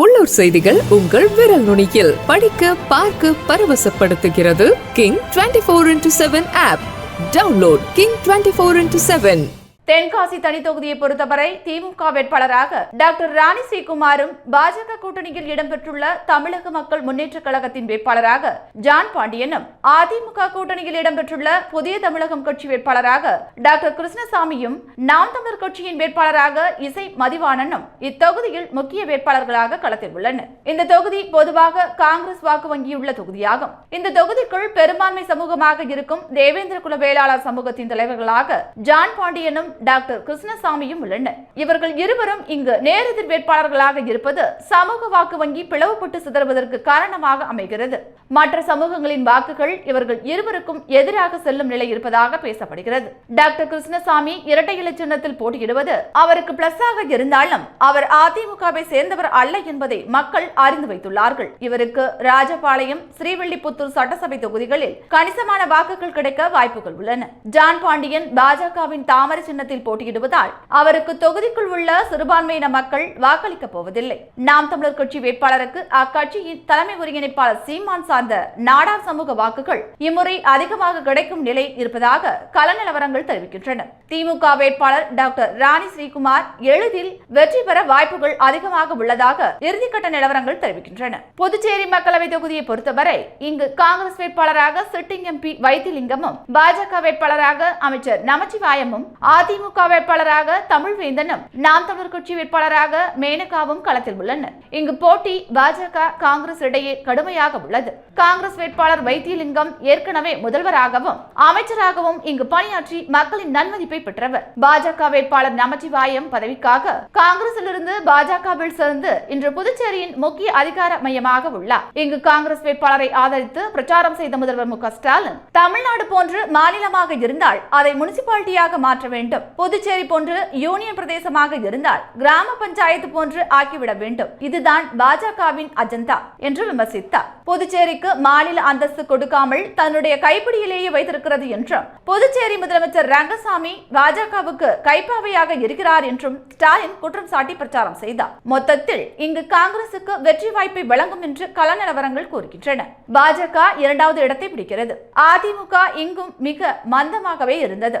உள்ளூர் செய்திகள் உங்கள் விரல் நுனியில். படிக்க பார்க்க பரவசப்படுத்துகிறது. King twenty four into seven app download King twenty four into seven Tenkasi தனி தொகுதியை பொறுத்தவரை திமுக வேட்பாளராக டாக்டர் ராணி ஸ்ரீகுமாரும் பாஜக கூட்டணியில் இடம்பெற்றுள்ள தமிழக மக்கள் முன்னேற்ற கழகத்தின் வேட்பாளராக ஜான் பாண்டியனும் அதிமுக கூட்டணியில் இடம்பெற்றுள்ள புதிய தமிழகம் கட்சி வேட்பாளராக டாக்டர் கிருஷ்ணசாமியும் நாம் தமிழர் கட்சியின் வேட்பாளராக இசை மதிவாணனும் இத்தொகுதியில் முக்கிய வேட்பாளர்களாக களத்தில் உள்ளனர். இந்த தொகுதி பொதுவாக காங்கிரஸ் வாக்கு வங்கியுள்ள தொகுதியாகும். இந்த தொகுதிக்குள் பெரும்பான்மை சமூகமாக இருக்கும் தேவேந்திர குல வேளாளர் சமூகத்தின் தலைவர்களாக ஜான் பாண்டியனும் டாக்டர் கிருஷ்ணசாமியும் உள்ளனர். இவர்கள் இருவரும் இங்கு நேரெதிர் வேட்பாளர்களாக இருப்பது சமூக வாக்கு வங்கி பிளவுபட்டு சிதறுவதற்கு காரணமாக அமைகிறது. மற்ற சமூகங்களின் வாக்குகள் இவர்கள் இருவருக்கும் எதிராக செல்லும் நிலை இருப்பதாக பேசப்படுகிறது. டாக்டர் கிருஷ்ணசாமி இரட்டை இலை சின்னத்தில் போட்டியிடுவது அவருக்கு பிளஸ் ஆக இருந்தாலும் அவர் அதிமுகவை சேர்ந்தவர் அல்ல என்பதை மக்கள் அறிந்து வைத்துள்ளார்கள். இவருக்கு ராஜபாளையம் ஸ்ரீவில்லிபுத்தூர் சட்டசபை தொகுதிகளில் கணிசமான வாக்குகள் கிடைக்க வாய்ப்புகள் உள்ளன. ஜான் பாண்டியன் பாஜகவின் தாமரை சின்னத்தில் போட்டியிடுவதால் அவருக்கு தொகுதிக்குள் உள்ள சிறுபான்மையின மக்கள் வாக்களிக்க போவதில்லை. நாம் தமிழர் கட்சி வேட்பாளருக்கு அக்கட்சியின் தலைமை ஒருங்கிணைப்பாளர் சீமான் சார்ந்த நாடார் சமூக வாக்குகள் இம்முறை அதிகமாக கிடைக்கும் நிலை இருப்பதாக கள நிலவரங்கள் தெரிவிக்கின்றன. திமுக வேட்பாளர் டாக்டர் ராணி ஸ்ரீகுமார் எளிதில் வெற்றி பெற வாய்ப்புகள் அதிகமாக உள்ளதாக இறுதிக்கட்ட நிலவரங்கள் தெரிவிக்கின்றன. புதுச்சேரி மக்களவை தொகுதியை பொறுத்தவரை இங்கு காங்கிரஸ் வேட்பாளராக சிட்டிங் எம்பி வைத்திலிங்கமும் பாஜக வேட்பாளராக அமைச்சர் நமச்சிவாயமும் அதிமுக வேட்பாளராக தமிழ்வேந்தனும் நாம் தமிழர் கட்சி வேட்பாளராக மேனகாவும் களத்தில் உள்ளனர். இங்கு போட்டி பாஜக காங்கிரஸ் இடையே கடுமையாக உள்ளது. காங்கிரஸ் வேட்பாளர் வைத்தியலிங்கம் ஏற்கனவே முதல்வராகவும் அமைச்சராகவும் இங்கு பணியாற்றி மக்களின் நன்மதிப்பை பெற்றவர். பாஜக வேட்பாளர் நமச்சிவாயம் பதவிக்காக காங்கிரசிலிருந்து பாஜகவில் சேர்ந்து இன்று புதுச்சேரியின் முக்கிய அதிகார மையமாக உள்ளார். இங்கு காங்கிரஸ் வேட்பாளரை ஆதரித்து பிரச்சாரம் செய்த முதல்வர் மு ஸ்டாலின் தமிழ்நாடு போன்று மாநிலமாக இருந்தால் அதை முனிசிபாலிட்டியாக மாற்ற வேண்டும். புதுச்சேரி போன்று யூனியன் பிரதேசமாக இருந்தால் கிராம பஞ்சாயத்து போன்று ஆக்கிவிட வேண்டும். இதுதான் பாஜகவின் அஜெண்டா என்று விமர்சித்தார். புதுச்சேரிக்கு மாநில அந்தஸ்து கொடுக்காமல் தன்னுடைய கைப்பிடியிலேயே வைத்திருக்கிறது என்றும் புதுச்சேரி முதலமைச்சர் ரங்கசாமி பாஜகவுக்கு கைப்பாவையாக இருக்கிறார் என்றும் ஸ்டாலின் குற்றம் சாட்டி பிரச்சாரம் செய்தார். மொத்தத்தில் இங்கு காங்கிரசுக்கு வெற்றி வாய்ப்பை வழங்கும் என்று கள நிலவரங்கள் கூறுகின்றன. பாஜக இரண்டாவது இடத்தை பிடிக்கிறது. அதிமுக இங்கும் மிக மந்தமாகவே இருந்தது.